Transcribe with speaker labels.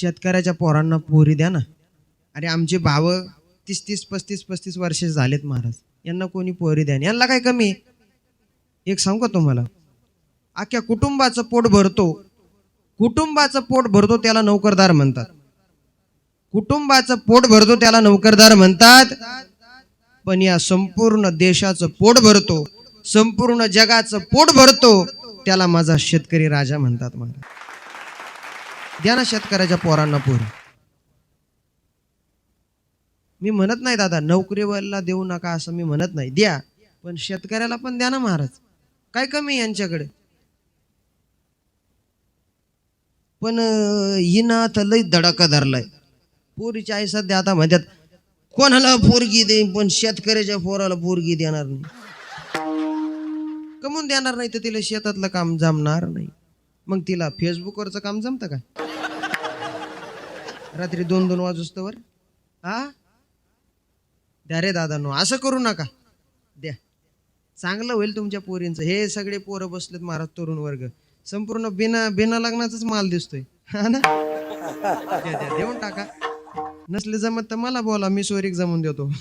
Speaker 1: शेतकऱ्याच्या पोरांना पोरी द्या ना. अरे आमचे भाव तीस तीस पस्तीस पस्तीस वर्षे झालेत महाराज. यांना कोणी पोरी द्या यांना काय कमी? एक सांगू का तुम्हाला? अख्ख्या कुटुंबाचं पोट भरतो. कुटुंबाचं पोट भरतो त्याला नोकरदार म्हणतात. कुटुंबाचं पोट भरतो त्याला नोकरदार म्हणतात. पण या संपूर्ण देशाचं पोट भरतो. संपूर्ण जगाचं पोट भरतो. त्याला माझा शेतकरी राजा म्हणतात महाराज. द्या ना शेतकऱ्याच्या पोरांना पोर. मी म्हणत नाही दादा नोकरीवाला देऊ नका असं मी म्हणत नाही. द्या. पण शेतकऱ्याला पण द्या ना महाराज. काय कमी यांच्याकडे? पण इनाथ तर लई धडाका धरलाय. पोरीच्या आई सध्या आता म्हणतात कोणाला पोरगी देईन पण शेतकऱ्याच्या पोराला पोरगी देणार नाही. कमून देणार नाही तर तिला शेतातलं काम जमणार नाही. मग तिला फेसबुकवरचं काम जमतं का? रात्री दोन दोन वाजोस्तवर? हा? द्या रे दादा नो असं करू नका. द्या. चांगलं होईल तुमच्या पोरींचं. हे सगळे पोरं बसलेत महाराज तरुण वर्ग. संपूर्ण बिना बिना लग्नाचाच माल दिसतोय. हा ना? द्या द्या देऊन टाका. नसले जमत तर मला बोला मी सोरीक जमून देतो.